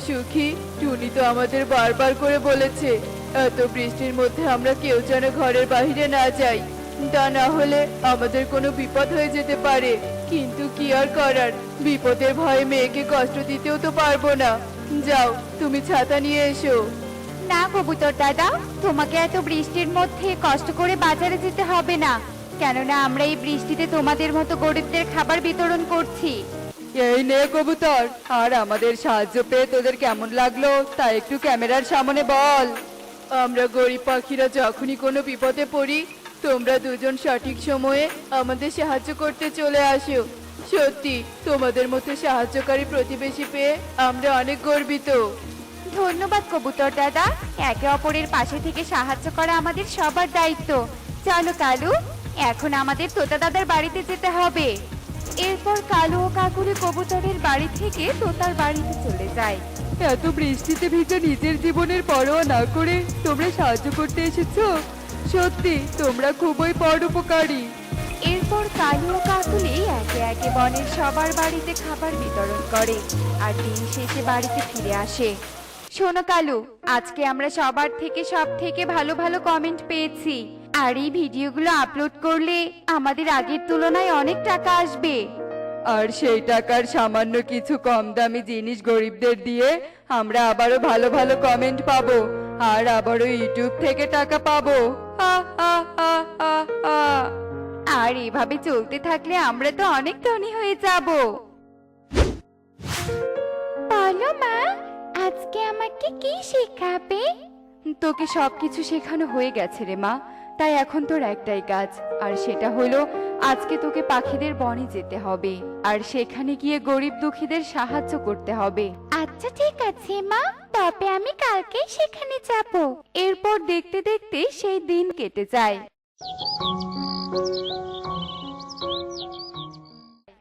সুখী? টুনি তো আমাদের বারবার করে বলেছে, এত বৃষ্টির মধ্যে আমরা কেউ যেন ঘরের বাইরে না যাই। তা না হলে আমাদের কোনো বিপদ হয়ে যেতে পারে। কিন্তু কি আর করার? বিপদের ভয়ে মেয়েকে কষ্ট দিতেও তো পারব না। যাও, তুমি ছাতা নিয়ে এসো। না কবুতর দাদা, তোমাকে এত বৃষ্টির মধ্যে কষ্ট করে বাজারে যেতে হবে না। কেননা আমরা এই বৃষ্টিতে তোমাদের মতো গরিবদের খাবার বিতরণ করছি। এই নে কবুতর, আর আমাদের সাহায্য পেয়ে তোদের কেমন লাগল, তা একটু ক্যামেরার সামনে বল। আমরা গরিব পাখিরা যখনই কোনো বিপদে পড়ি, তোমরা দুজন সঠিক সময়ে আমাদের সাহায্য করতে চলে আসো। সত্যি, তোমাদের মতো সাহায্যকারী প্রতিবেশী পেয়ে আমরা অনেক গর্বিত। ধন্যবাদ কবুতর দাদা, একে অপরের পাশে থেকে সাহায্য করা আমাদের সবার দায়িত্ব। চলো কালু, এখন আমাদের তোতা দাদার বাড়িতে যেতে হবে। এরপর কালো ও কাকুলি কবুতরের বাড়ি থেকে তোতার বাড়িতে চলে যায়। এত বৃষ্টিতে ভিজে নিজের জীবনের পরোয়া না করে তোমরা সাহায্য করতে এসেছ? সত্যি তোমরা খুবই পরোপকারী এরপর কালু ও কাকুলি একে একে বনের সবার বাড়িতে খাবার বিতরণ করে আর দিন শেষে বাড়িতে ফিরে আসে। শোনো কালু আজকে আমরা সবার থেকে সব থেকে ভালো ভালো কমেন্ট পেয়েছি। আর এই ভিডিওগুলো আপলোড করলে আমাদের আগের তুলনায় অনেক টাকা আসবে। আর সেই টাকার সামান্য কিছু কম দামি জিনিস গরিবদের দিয়ে আমরা আবারও ভালো ভালো কমেন্ট পাবো আর আবারও ইউটিউব থেকে টাকা পাবো। আর এভাবে চলতে থাকলে আমরা তো অনেক ধনী হয়ে যাব। বলো মা আজকে আমাকে কি শেখাবে? তোকে সবকিছু শেখানো হয়ে গেছে রে মা। তাই এখন তোর একটাই কাজ আর সেটা হলো আজকে তোকে পাখিদের বনে যেতে হবে আর সেখানে গিয়ে গরিব দুঃখীদের সাহায্য করতে হবে। আচ্ছা ঠিক আছে মা। তবে আমি কালকেই সেখানে যাব। এরপর দেখতে দেখতে সেই দিন কেটে যায়।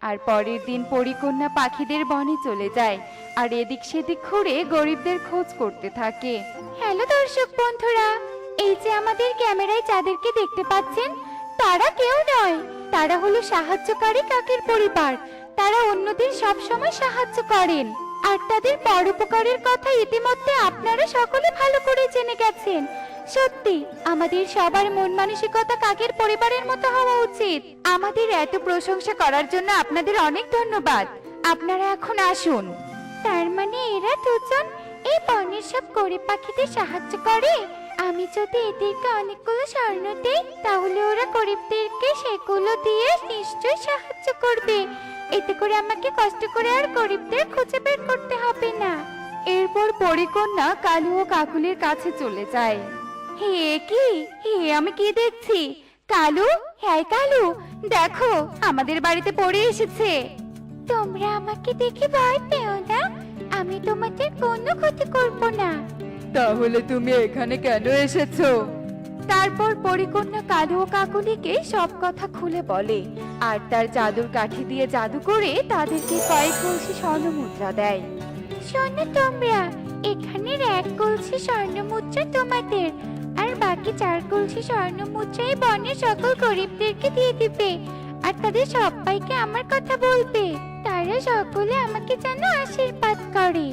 আর পরের দিন পরিকন্যা পাখিদের বনে চলে যায় আর এদিক সেদিক ঘুরে গরিবদের খোঁজ করতে থাকে। হ্যালো দর্শক বন্ধুরা এই যে আমাদের ক্যামেরায় যাদেরকে দেখতে পাচ্ছেন, তারা কেউ নয়। তারা হলো সাহায্যকারী কাকের পরিবার। তারা অন্যদের সব সময় সাহায্য করেন। আর তাদের পরোপকারের কথা ইতিমধ্যে আপনারা সকলে ভালো করে জেনে গেছেন। সত্যি, আমাদের সবার মন মানসিকতা কাকের পরিবারের মতো হওয়া উচিত। আমাদের এত প্রশংসা করার জন্য আপনাদের অনেক ধন্যবাদ। আপনারা এখন আসুন। তার মানে এরা দুজন এই বনের সব গরিব পাখিদের সাহায্য করে? আমি যদি এদেরকে অনেকগুলো স্বর্ণ দেই তাহলে ওরা গরিবদেরকে সেগুলো দিয়ে নিশ্চয়ই সাহায্য করবে। এতে করে আমাকে কষ্ট করে আর গরিবদের খুঁজে বের করতে হবে না। এরপর পরিকন্যা কালু ও কাকুলির কাছে চলে যায়। হে কি? হে আমি কি দেখছি? কালু? হ্যাঁ কালু দেখো আমাদের বাড়িতে পড়ে এসেছে। তোমরা আমাকে দেখে ভয় পেও না। আমি তোমাদের কোনো ক্ষতি করব না। তাহলে তুমি এখানে কেন এসেছ? তারপর পরিকন্যা কালু ও কাকুলিকে সব কথা খুলে বলে আর তার জাদুর কাঠি দিয়ে জাদু করে তাদেরকে কয়েক কলসি স্বর্ণ মুদ্রা দেয়। শোনো তোমরা এখানের এক কলসি স্বর্ণ মুদ্রা তোমাদের আর বাকি চার কলসি স্বর্ণ মুদ্রাই বনের সকল গরিবদেরকে দিয়ে দিবে আর তাদের সবাইকে আমার কথা বলবে। তারা সকলে আমাকে যেন আশীর্বাদ করে।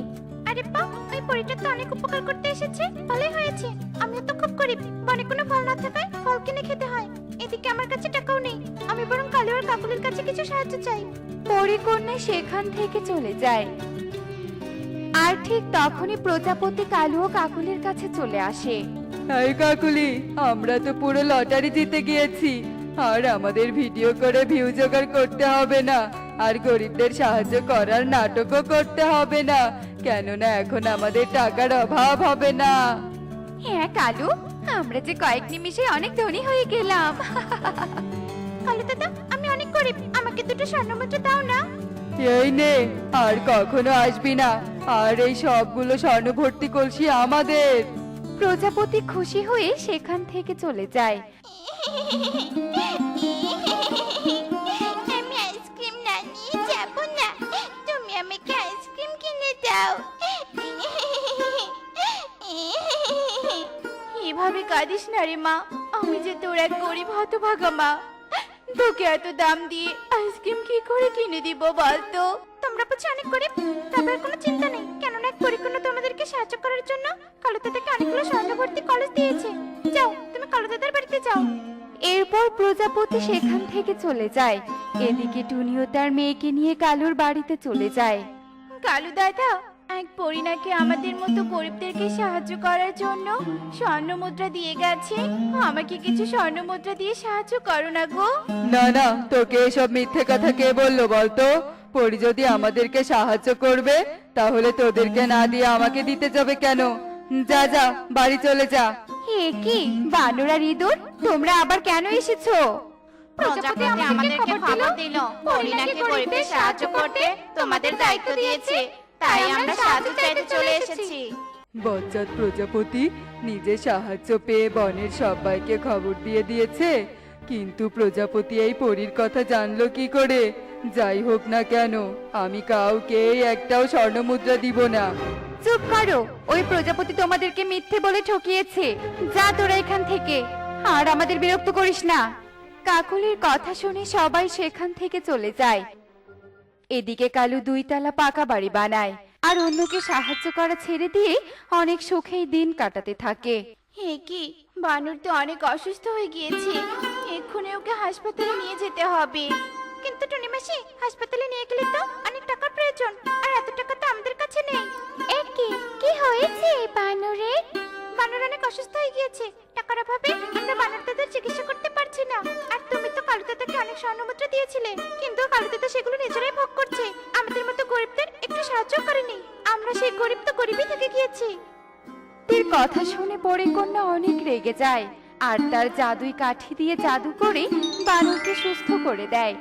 আরে বা ওই পরিটা তো অনেক উপকার করতে এসেছে। ভালোই হয়েছে। আমিও তো খুব গরিব। বনে কোনো ফল না থাকায় ফল কিনে খেতে হয়। এদিকে আমার কাছে টাকাও নেই। আমি বরং কালু আর কাকুলির কাছে কিছু সাহায্য চাই। পরিকন্যা সেখান থেকে চলে যায়। আর ঠিক তখনই প্রজাপতি কালু ও কাকুলির কাছে চলে আসে। এই কাকুলি আমরা তো পুরো লটারি জিতে গিয়েছি। আর আমাদের ভিডিও করে ভিউ জোগাড় করতে হবে না। আর গরিবদের সাহায্য করার নাটকও করতে হবে না। কেননা এখন আমাদের টাকার অভাব হবে না। হ্যাঁ কালু আমরা যে কয়েক নিমিষে অনেক ধনী হয়ে গেলাম। কালু দাদা আমি অনেক গরিব আমাকে দুটো স্বর্ণমুদ্রা দাও না। এই নে আর কখনো আসবি না। আর এই সবগুলো স্বর্ণ ভর্তি কলসি আমাদের। প্রজাপতি খুশি হয়ে সেখান থেকে চলে যায়। আমি আইসক্রিম না নিয়ে যাব না। তুমি আমাকে দাও। এভাবে কাঁদিস না রে মা, আমি যে তোর এক গরিব হতভাগা মা। তোকে এত দাম দিয়ে আইসক্রিম কি করে কিনে দিব বলতো? তোমরা বুঝি অনেক তবে আর কোনো চিন্তা নেই। কেননা এক পরিপূর্ণ তোমাদেরকে সাহায্য করার জন্য থেকে অনেকগুলো স্বর্ণভর্তি কলেজ দিয়েছে। যাও, তুমি কালুদাদার বাড়িতে যাও। এরপর প্রজাপতি সেখান থেকে চলে যায়। এদিকে টুনিও তার মেয়েকে নিয়ে কালুর বাড়িতে চলে যায়। কালু দাদা এক পরি নাকি আমাদের মতো গরিবদেরকে সাহায্য করার জন্য স্বর্ণ মুদ্রা দিয়ে গেছে। আমাকে কিছু স্বর্ণ মুদ্রা দিয়ে সাহায্য করো না গো। না না তোকে এসব মিথ্যে কথা কে বলল বলতো? পরি যদি আমাদেরকে সাহায্য করবে তাহলে তোদেরকে না দিয়ে আমাকে দিতে যাবে কেন? যা যা বাড়ি চলে যা। হে কি বানরা ইঁদুর? তোমরা আবার কেন এসেছ? প্রজাপতি আমাদেরকে খবর দিল সাহায্য করতে তোমাদের দায়িত্ব দিয়েছে তাই আমরা সাহায্য চাইতে চলে এসেছি। বজ্জাত প্রজাপতি নিজে সাহায্য পেয়ে বনের সবাইকে খবর দিয়ে দিয়েছে। কিন্তু প্রজাপতি এই পরীর কথা জানলো কি করে? যাই হোক না কেন আমি কাউকে একটাও স্বর্ণ মুদ্রা দিব না। চুপ করো ওই প্রজাপতি তোমাদেরকে মিথ্যে বলে ঠকিয়েছে। যা তোরা এখান থেকে আর আমাদের বিরক্ত করিস না। কাকুলির কথা শুনে সবাই সেখান থেকে চলে যায়। এদিকে কালু দুইতলা পাকা বাড়ি বানায়, আর অন্যকে সাহায্য করা ছেড়ে দিয়ে অনেক সুখেই দিন কাটাতে থাকে। হে কি, বানর তো অনেক অসুস্থ হয়ে গিয়েছে। এক্ষুনি ওকে হাসপাতালে নিয়ে যেতে হবে। কিন্তু টুনি মাসি, হাসপাতালে নিয়ে গেলে তো অনেক টাকার প্রয়োজন, আর এত টাকা তো আমাদের কাছে নেই। এ কি কি হয়েছে বানরে বানর অনেক অসুস্থ হয়ে গিয়েছে। টাকার অভাবে আমরা বানর দাদার চিকিৎসা করতে পারছি না। আর তুমি তো কালু দাদাকে অনেক স্বর্ণমুদ্রা দিয়েছিলে। কিন্তু কালু দাদা সেগুলো নিজেরাই ভোগ করছে। আমাদের মতো গরিবদের একটু সাহায্য করেনি। আমরা সেই গরিব তো গরিবই থেকে গিয়েছি। এর কথা শুনে পরে কন্যা অনেক রেগে যায়। আর তার জাদুই কাঠি দিয়ে জাদু করে বানরকে সুস্থ করে দেয়।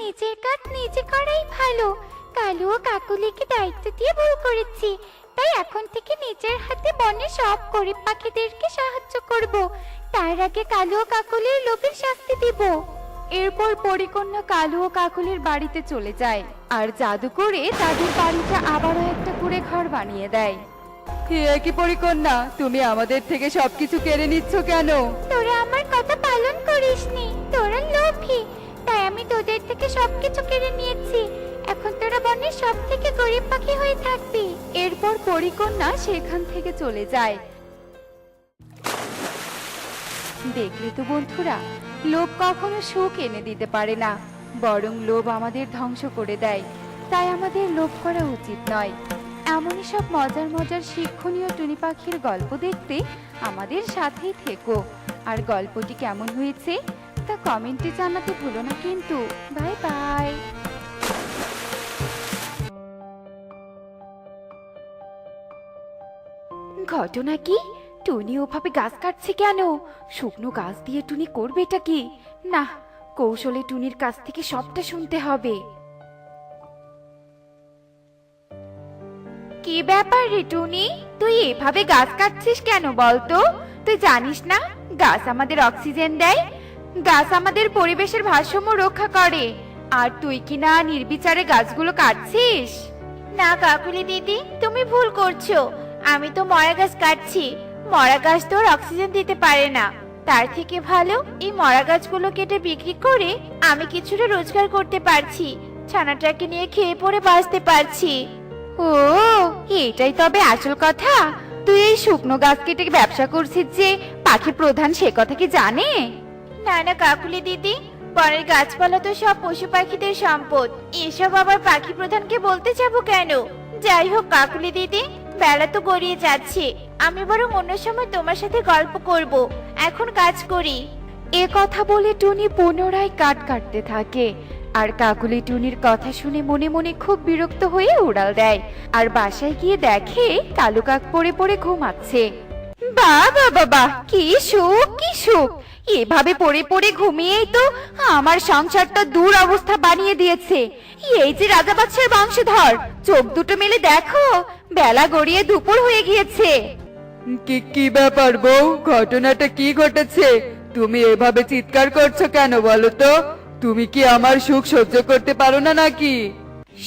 নিজের কাজ নিজে করাই ভালো। কালু ও কাকুলিকে দায়িত্ব দিয়ে ভুল করেছি। তাই এখন থেকে নিজের হাতে বনে সব গরিব পাখিদেরকে সাহায্য করব। তার আগে কালু ও কাকুলির লোভের শাস্তি দিব। এরপর পরিকন্যা কালু ও কাকুলির বাড়িতে চলে যায়। আর জাদু করে তাদের বাড়িটা আবারও একটা করে ঘর বানিয়ে দেয়। হে কি পরিকন্যা তুমি আমাদের থেকে সবকিছু কেড়ে নিচ্ছ কেন? তোরা আমার কথা পালন করিসনি। তোরা লোভী। তাই আমি তোদের থেকে সবকিছু কেড়ে নিয়েছি। বনের সব থেকে গরিব পাখি হয়ে থাকবি। এরপর পরিকন্যা সেখান থেকে চলে যায়। দেখলে তো বন্ধুরা, লোভ কখনো সুখ এনে দিতে পারে না, বরং লোভ আমাদের ধ্বংস করে দেয়। তাই আমাদের লোভ করা উচিত নয়। এমনই সব মজার মজার শিক্ষণীয় টুনি পাখির গল্প দেখতে আমাদের সাথেই থেকো। আর গল্পটি কেমন হয়েছে, তা কমেন্টে জানাতে ভুলো না কিন্তু। Bye bye. ঘটনা কি টুনি ওভাবে গাছ কাটছে কেন? শুকনো গাছ দিয়ে টুনি করবেটা কি? না, কৌশলে টুনির কাছ থেকে সবটা শুনতে হবে। কি ব্যাপার রে টুনি? তুই এভাবে গাছ কাটছিস কেন বলতো? তুই জানিস না, গাছ আমাদের অক্সিজেন দেয়? গাছ আমাদের পরিবেশের ভারসাম্য রক্ষা করে। আর তুই কি না নির্বিচারে গাছগুলো কাটছিস? না কাকুলি দিদি, তুমি ভুল করছ। আমি তো মরা গাছ কাটছি। মরা গাছ তো আর অক্সিজেন দিতে পারে না। তার থেকে ভালো এই মরা গাছগুলো কেটে বিক্রি করে আমি কিছুটা রোজগার করতে পারছি। ছানাটাকে নিয়ে খেয়ে পড়ে বাঁচতে পারছি। ও এটাই তবে আসল কথা। তুই এই শুকনো গাছ কেটে ব্যবসা করছিস যে পাখি প্রধান সে কথা কি জানে? না না কাকুলি দিদি বনের গাছপালা তো সব পশু পাখিদের সম্পদ। এসব আবার পাখি প্রধানকে বলতে যাব কেন? যাই হোক কাকুলি দিদি বেলা তো গড়িয়ে যাচ্ছে। আমি বরং অন্য সময় তোমার সাথে গল্প করব। এখন কাজ করি। এ কথা বলে টুনি পুনরায় কাট কাটতে থাকে। আর কাকুলি টুনির কথা শুনে মনে মনে খুব বিরক্ত হয়ে উড়াল দেয়। আর বাসায় গিয়ে দেখে কালু কাক পড়ে পড়ে ঘুমাচ্ছে। বাবা বাবা কি সুখ কি সুখ। এভাবে পড়ে পড়ে ঘুমিয়েই তো আমার সংসারটা দূর অবস্থা বানিয়ে দিয়েছে। এই যে রাজা বাচ্চার বংশধর চোখ দুটো মেলে দেখো বেলা গড়িয়ে দুপুর হয়ে গিয়েছে। কি কি ব্যাপার বউ? ঘটনাটা কি ঘটেছে? তুমি এভাবে চিৎকার করছ কেন বলো তো? তুমি কি আমার সুখ সহ্য করতে পারো না নাকি?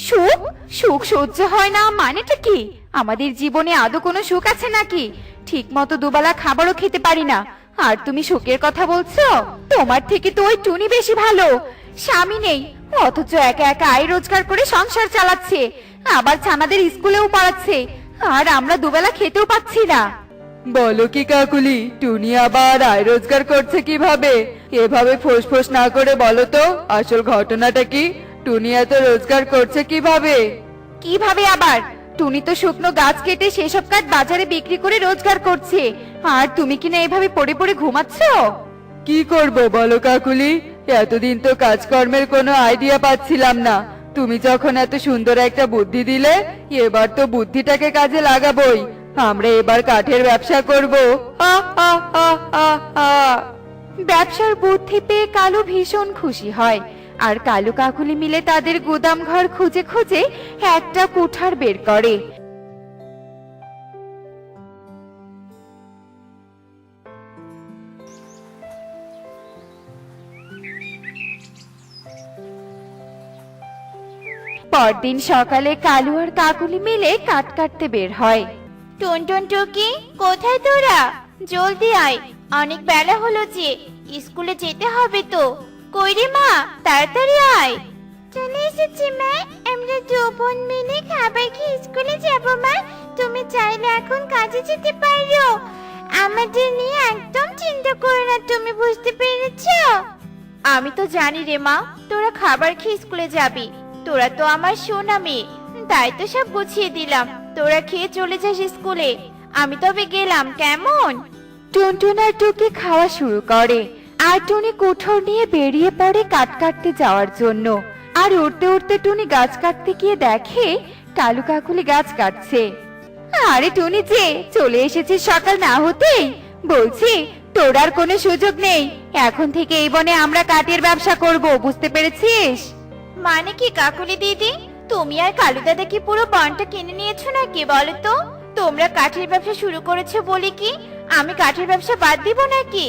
সুখ? সুখ সহ্য হয় না মানেটা কি? আমাদের জীবনে আদৌ কোনো সুখ আছে নাকি? ঠিক মতো দুবেলা খাবারও খেতে পারি না। আর তুমি সুখের কথা বলছো? তোমার থেকে তো ওই টুনি বেশি ভালো। স্বামী নেই অথচ একা একা আয় রোজগার করে সংসার চালাচ্ছে। আবার ছানাদের স্কুলেও পড়াচ্ছে। আর আমরা দুবেলা খেতেও পাচ্ছি না। বলো কি কাকুলি টুনি আবার আয় রোজগার করছে কীভাবে? এভাবে ফোঁস না করে বলো তো আসল ঘটনাটা কি? টুনি এত রোজগার করছে কীভাবে? কীভাবে আবার? টুনি তো শুকনো গাছ কেটে সেসব কাঠ বাজারে বিক্রি করে রোজগার করছে। আর তুমি কিনা এভাবে পড়ে পড়ে ঘুমাচ্ছ? কি করব বলো কাকুলি? এতদিন তো কাজকর্মের কোনো আইডিয়া পাচ্ছিলাম না। তুমি যখন এত সুন্দর একটা বুদ্ধি দিলে এবার তো বুদ্ধিটাকে কাজে লাগাবোই। আমরা এবার কাঠের ব্যবসা করব। ব্যবসার বুদ্ধি পেয়ে কালু ভীষণ খুশি হয়। আর কালু কাকুলি মিলে তাদের গুদাম ঘর খুঁজে খুঁজে একটা কুঠার বের করে। পরদিন সকালে কালু আর কাকুলি মিলে কাট কাটতে বের হয়। টুনটুন টুকি, কোথায় তোরা? জলদি আয়, অনেক বেলা হলো যে, স্কুলে যেতে হবে তো। কই রে মা তাড়াতাড়ি আয়। চলে এসেছি মা আমরা দু বোন মিলে খাবার খেয়ে স্কুলে যাব মা। তুমি চাইলে এখন কাজে যেতে পারো। আমাদের নিয়ে একদম চিন্তা করো না তুমি বুঝতে পেরেছ? আমি তো জানি রে মা তোরা খাবার খেয়ে স্কুলে যাবি। তোরা তো আমার সোনা মেয়ে তাই তো সব গুছিয়ে দিলাম। তোরা খেয়ে চলে যাস স্কুলে। আমি তবে গেলাম কেমন? টুনটুন আর টুকি খাওয়া শুরু করে। আর টুনি কুঠোর নিয়ে বেরিয়ে পড়ে কাট কাটতে যাওয়ার জন্য। আর উঠতে উঠতে টুনি গাছ কাটতে গিয়ে দেখে কালু কাকুলি গাছ কাটছে। আরে টুনি যে, চলে এসেছিস সকাল না হতেই। বলছি, তোর আর কোনো সুযোগ নেই। এখন থেকে এই বনে আমরা কাঠের ব্যবসা করব, বুঝতে পেরেছিস? মানে কি কাকুলি দিদি? তুমি আর কালু দাদা কি পুরো বনটা কিনে নিয়েছো নাকি বলো তো তোমরা কাঠের ব্যবসা শুরু করেছ বলে কি? আমি কাঠের ব্যবসা বাদ দিব নাকি?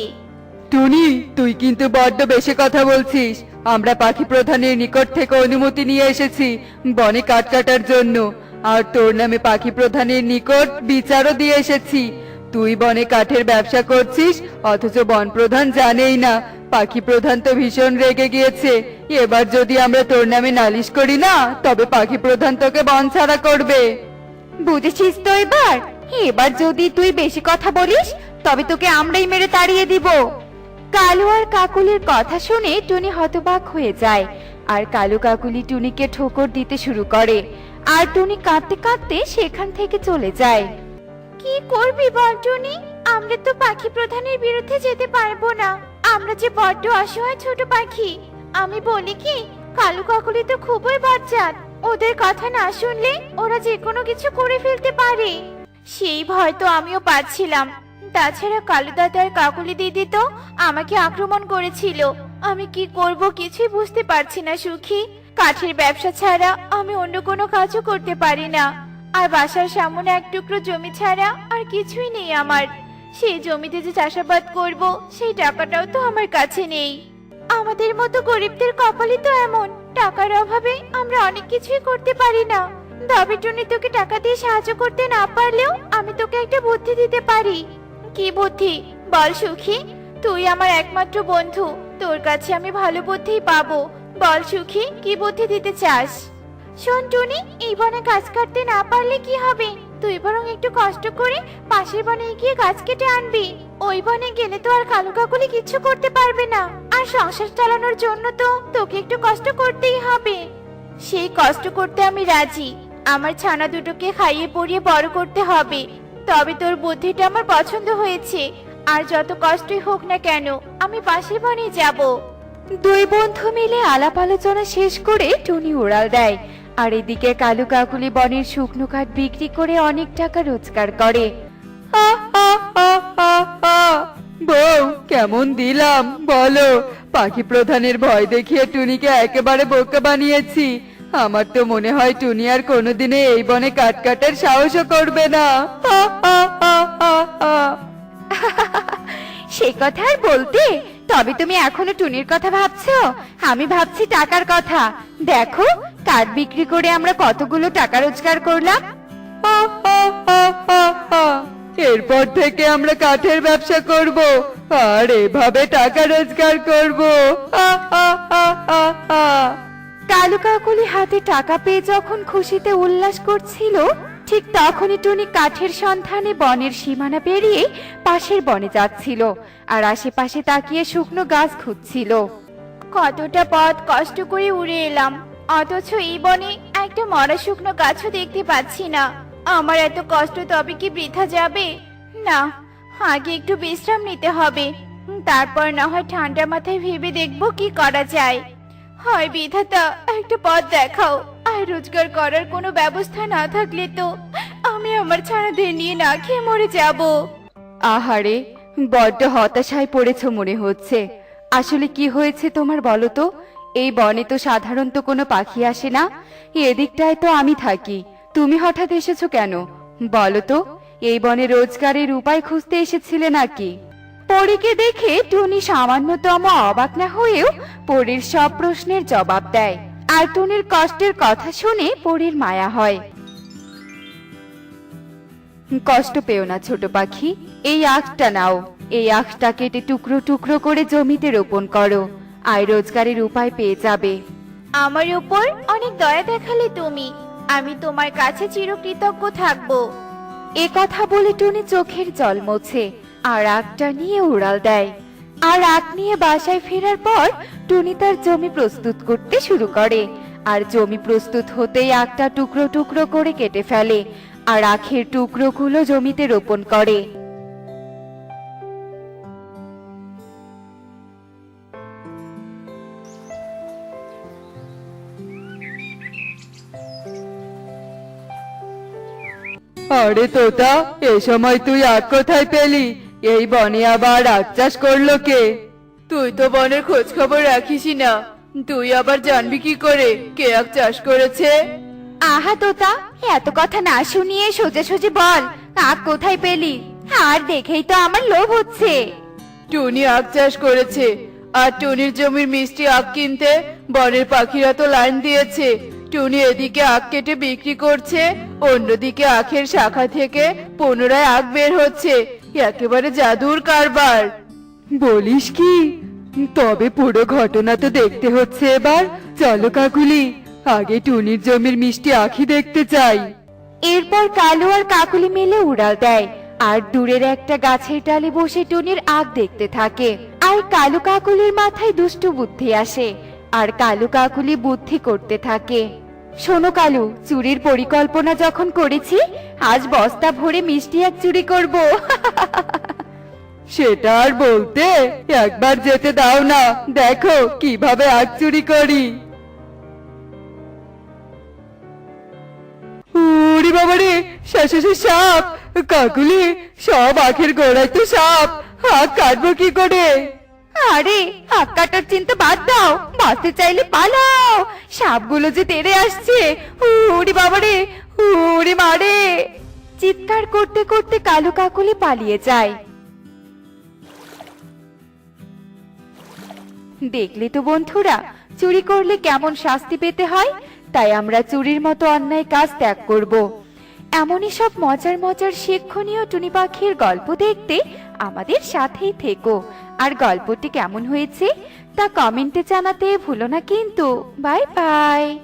টুনি, তুই কিন্তু বড্ড বেশি কথা বলছিস। আমরা পাখি প্রধানের নিকট থেকে অনুমতি নিয়ে এসেছি বনে কাঠ কাটার জন্য। আর তোর নামে পাখি প্রধানের নিকট বিচারও দিয়ে এসেছি। তুই বনে কাঠের ব্যবসা করছিস, অথচ বন প্রধান জানেই না, পাখি প্রধান তো ভীষণ রেগে গিয়েছে। এবার যদি আমরা তোর নামে নালিশ করি না, তবে পাখি প্রধান তোকে বন ছাড়া করবে। বুঝেছিস তো এবার? এবার যদি তুই বেশি কথা বলিস, তবে তোকে আমরাই মেরে তাড়িয়ে দিব। কালু আর কাকুলির কথা শুনে টুনি হতবাক হয়ে যায়। আর কালু কাকুলি টুনিকে ঠোকর দিতে শুরু করে। আর টুনি কাঁদতে কাঁদতে সেখান থেকে চলে যায়। কি করবি বলটুনি আমরা তো পাখি প্রধানের বিরুদ্ধে যেতে পারব না। আমরা যে বড্ড অসহায় ছোট পাখি। আমি বলি কি কালু কাকুলি তো খুবই বাচ্চাত ওদের কথা না শুনলে ওরা যে কোনো কিছু করে ফেলতে পারে। সেই ভয় তো আমিও পাচ্ছিলাম। তাছাড়া কালু দাদা আর কাকুলি দিদি তো আমাকে আক্রমণ করেছিল। আমি কি করব কিছুই বুঝতে পারছি না, সুখী। কাঠের ব্যবসা ছাড়া আমি অন্য কোনো কাজও করতে পারি না। আর বাসার সামনে এক টুকরো জমি ছাড়া আর কিছুই নেই আমার। সেই জমিতে যে চাষাবাদ করব, সেই টাকাটাও তো আমার কাছে নেই। আমাদের মতো গরিবদের কপালই তো এমন। টাকার অভাবে আমরা অনেক কিছুই করতে পারি না। তবে টুনি তোকে টাকা দিয়ে সাহায্য করতে না পারলেও আমি তোকে একটা বুদ্ধি দিতে পারি। কি বুদ্ধি? বল সুখী, তুই আমার একমাত্র বন্ধু, তোর কাছে আমি ভালো বুদ্ধি পাবো। বল সুখী, কি বুদ্ধি দিতে চাস? শোন টুনি, এই বনে গাছ কাটতে না পারলে কি হবে? তুই বরং একটু কষ্ট করে পাশের বনে গিয়ে গাছ কেটে আনবি। ওই বনে গেলে তো আর কালু কাকুলি কিচ্ছু করতে পারবে না। আর সংসার চালানোর জন্য তো তোকে একটু কষ্ট করতেই হবে। সেই কষ্ট করতে আমি রাজি। আমার ছানা দুটোকে খাইয়ে পরিয়ে বড় করতে হবে। তবে তোর বুদ্ধিটা আমার পছন্দ হয়েছে। আর যত কষ্টই হোক না কেন, আমি পাশের বনে যাব। দুই বন্ধু মিলে আলাপ আলোচনা শেষ করে টুনি উড়াল দেয়। আর এদিকে কালু কাকুলি বনের শুকনো কাঠ বিক্রি করে অনেক টাকা রোজগার করে। বউ, কেমন দিলাম, বলো। পাখি প্রধানের ভয় দেখিয়ে টুনিকে একেবারে বোকা বানিয়েছি। আমার তো মনে হয় টুনি আর কোনোদিনে এই বনে কাট কাটার সাহসও করবে না। সে কথা আর বলতে তবে তুমি এখনও টুনির কথা ভাবছ আমি ভাবছি টাকার কথা দেখো কাঠ বিক্রি করে আমরা কতগুলো টাকা রোজগার করলাম। এরপর থেকে আমরা কাঠের ব্যবসা করব আর এভাবে টাকা রোজগার করব হা, হা, হা, হা। কালু কাকুলি হাতে টাকা পেয়ে যখন খুশিতে উল্লাস করছিল, ঠিক তখনই টুনি কাঠের সন্ধানে বনের সীমানা পেরিয়ে পাশের বনে যাচ্ছিল আর আশেপাশে তাকিয়ে শুকনো গাছ খুঁজছিল। কতটা পথ কষ্ট করে উড়ে এলাম, অথচ এই বনে একটা মরা শুকনো গাছও দেখতে পাচ্ছি না। আমার এত কষ্ট তবে কি বৃথা যাবে? না, আগে একটু বিশ্রাম নিতে হবে, তারপর না হয় ঠান্ডা মাথায় ভেবে দেখব কি করা যায়। হয় বিধাতা, একটা পথ দেখাও। আর রোজগার করার কোনো ব্যবস্থা না থাকলে তো আমি আমার ছানাদের নিয়ে না খেয়ে মরে যাব। আহারে, বড্ড হতাশায় পড়েছ মনে হচ্ছে। আসলে কি হয়েছে তোমার বলো তো? এই বনে তো সাধারণত কোনো পাখি আসে না। এদিকটায় তো আমি থাকি। তুমি হঠাৎ এসেছ কেন? বলো তো, এই বনে রোজগারের উপায় খুঁজতে এসেছিলে নাকি? পরীকে দেখে টুনি সামান্যতম অবাক না হয়েও পরীর সব প্রশ্নের জবাব দেয়। আর টুনির কষ্টের কথা শুনে পরীর মায়া হয়। কষ্ট পেও না ছোট পাখি এই আখটা নাও। এই আখটা কেটে টুকরো টুকরো করে জমিতে রোপণ করো আয় রোজগারের উপায় পেয়ে যাবে। আমার উপর অনেক দয়া দেখালে তুমি আমি তোমার কাছে চিরকৃতজ্ঞ থাকব। এ কথা বলে টুনি চোখের জল মোছে আর আখটা নিয়ে উড়াল দেয়। আর আখ নিয়ে বাসায় ফেরার পর টুনি তার জমি প্রস্তুত করতে শুরু করে। আর জমি প্রস্তুত হতেই আখটা টুকরো টুকরো করে কেটে ফেলে আর আখের টুকরোগুলো জমিতে রোপণ করে। আরে তোতা, এ সময় তুই আখ কোথায় পেলি? এই বনে আবার আখ চাষ করল কে? তুই তো বনের খোঁজ খবর রাখিসই না। তুই আবার জানবি কি করে? কে আখ চাষ করেছে? আহা তোতা এত কথা না শুনিয়ে সোজা সোজা বল আখ কোথায় পেলি? আর দেখেই তো আমার লোভ হচ্ছে। টুনি আখ চাষ করেছে আর টুনির জমির মিষ্টি আখ কিনতে বনের পাখিরা তো লাইন দিয়েছে। টুনি এদিকে আখ কেটে বিক্রি করছে অন্যদিকে আখের শাখা থেকে পুনরায় আখ বের হচ্ছে। একেবারে জাদুর কারবার। বলিস কি? তবে পুরো ঘটনা তো দেখতে হচ্ছে এবার। চলো কাকুলি, আগে টুনির জমির মিষ্টি আখি দেখতে চাই। এরপর কালু আর কাকুলি মিলে উড়াল দেয়। আর দূরের একটা গাছের ডালে বসে টুনির আগ দেখতে থাকে। আর কালু কাকুলির মাথায় দুষ্টু বুদ্ধি আসে। আর কালু কাকুলি বুদ্ধি করতে থাকে। শোনো কালু, চুরির পরিকল্পনা যখন করেছি, আজ বস্তা ভরে মিষ্টি এক চুরি করব। সেটা আর বলতে একবার যেতে দাও না। দেখো কীভাবে আগ চুরি করি। উরি বাবারে শেষে সাপ, কাকুলি, সব আখের গোড়ায় তো সাপ। আখ কাটবো কি করে? আরে হাত কাটার চিন্তা বাদ দাও, বাঁচতে চাইলে পালাও। সাপগুলো যে তেড়ে আসছে, উড়ি বাবারে, উড়ি মারে। চিৎকার করতে করতে কালো কাকুলি পালিয়ে যায়। দেখলে তো বন্ধুরা, চুরি করলে কেমন শাস্তি পেতে হয়? তাই আমরা চুরির মতো অন্যায় কাজ ত্যাগ করব। এমনই সব মজার মজার শিক্ষণীয় টুনি পাখির গল্প দেখতে আমাদের সাথেই থেকো। আর গল্পটি কেমন হয়েছে তা কমেন্টে জানাতে ভুলো না কিন্তু। Bye bye.